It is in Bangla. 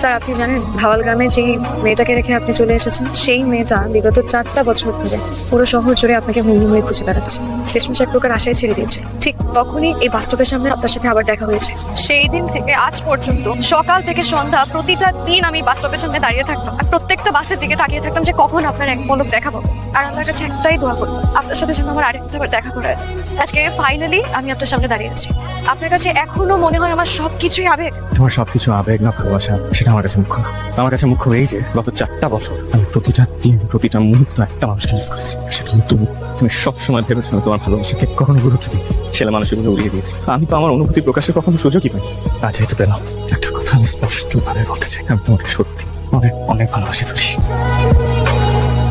স্যার, আপনি জানেন, ভাওয়াল গ্রামে যেই মেয়েটাকে রেখে আপনি চলে এসেছেন, সেই মেয়েটা বিগত চারটা বছর ধরে পুরো শহর জুড়ে আপনাকে হুমড়ি হয়ে খুঁজে বেড়াচ্ছে। শেষমেশ এক প্রকার আশায় ছেড়ে দিয়েছে। ঠিক তখনই এই বাস্তবের সামনে আপনার সাথে আবার দেখা হয়েছে। সেই দিন থেকে আজ পর্যন্ত সকাল থেকে সন্ধ্যা প্রতিটা দিন আমি বাস্তবের সামনে দাঁড়িয়ে থাকতাম। আর প্রত্যেকটা বাসের দিকে তাকিয়ে থাকতাম যে কখন আপনার এক পলক দেখা পাবো। আর আপনার কাছে একটাই দোয়া করব, আপনার সাথে যেন আমার আরেকটা বার দেখা করে আজকে ফাইনালি আমি আপনার সামনে দাঁড়িয়ে আছি। আপনার কাছে এখনও মনে হয় আমার সবকিছুই আবেগ? তোমার সবকিছু আবেগ না ভালোবাসা, সেটা আমার কাছে মুখ্য না। আমার কাছে মুখ্য এই যে, গত চারটা বছর আমি প্রতিটা দিন, প্রতিটা মুহূর্ত একটা মানুষকে মিস করেছি। সেটা তুমি তুমি সবসময় ভেবেছো না তোমার ভালোবাসাকে কখনো গুরুত্ব দিই? ছেলে মানুষের মধ্যে উড়িয়ে দিয়েছি। আমি তো আমার অনুভূতি প্রকাশে কখনো সুযোগই পাই আজ হয়তো পেলাম। একটা কথা আমি স্পষ্টভাবে বলতে চাই। আমি তোমাকে সত্যি অনেক অনেক ভালোবাসি, তুলি।